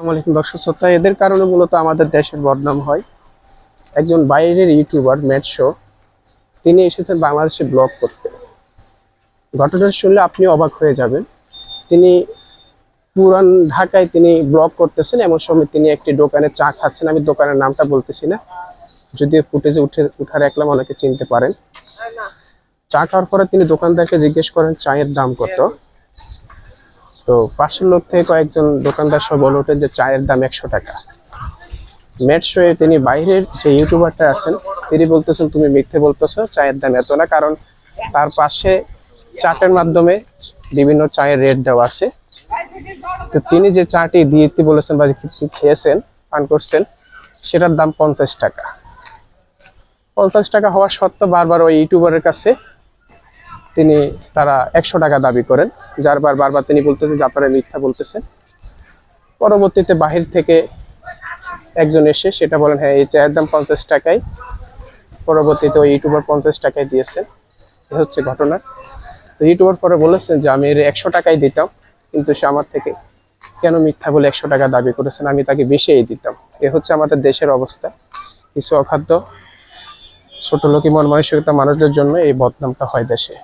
আসসালামাইকুম দর্শক শ্রোতা, এদের কারণে মূলত আমাদের দেশের বদনাম হয়। একজন বাইরের ইউটিউবার ম্যাট শো তিনি এসেছেন বাংলাদেশে ব্লগ করতে। ঘটনা শুনলে আপনি অবাক হয়ে যাবেন। তিনি পুরান ঢাকায় তিনি ব্লগ করতেছেন, এমন সময় তিনি একটি দোকানে চা খাচ্ছেন। আমি দোকানের নামটা বলতেছি না, যদিও ফুটেজে উঠে, উঠার একলাম অনেকে চিনতে পারেন। চা খাওয়ার পরে তিনি দোকানদারকে জিজ্ঞেস করেন, চায়ের দাম কত? তো পাশের লোক থেকে কয়েকজন দোকানদার সব বলে ওঠে যে চায়ের দাম একশো টাকা। মেট শোয়ে তিনি বাইরের যে ইউটিউবারটা আছেন, তিনি বলতেছেন, তুমি মিথ্যে বলতেছো, চায়ের দাম এত না। কারণ তার পাশে চাটের মাধ্যমে বিভিন্ন চায়ের রেট দেওয়া আছে। তো তিনি যে চাটি দিতে বলেছেন বা খেয়েছেন, পান করছেন, সেটার দাম পঞ্চাশ টাকা। পঞ্চাশ টাকা হওয়া সত্ত্বেও বারবার ওই ইউটিউবারের কাছে তিনি তারা একশো টাকা দাবি করেন, যার বার বারবার তিনি বলতেছেন যে আপনারা মিথ্যা বলতেছেন পরবর্তীতে বাহির থেকে একজন এসে সেটা বলেন হ্যাঁ এই চায়ের দাম পঞ্চাশ টাকায়। পরবর্তীতে ওই ইউটিউবার পঞ্চাশ টাকায় দিয়েছেন এ হচ্ছে ঘটনা। তো ইউটিউবার পরে বলেছেন যে, আমি এর একশো টাকায় দিতাম, কিন্তু সে আমার থেকে কেন মিথ্যা বলে একশো টাকা দাবি করেছেন? আমি তাকে বেশিই দিতাম। এ হচ্ছে আমাদের দেশের অবস্থা। কিছু অখাদ্য, ছোট লোকই মন মানসিকতা মানুষদের জন্য এই বদনামটা হয় দেশে।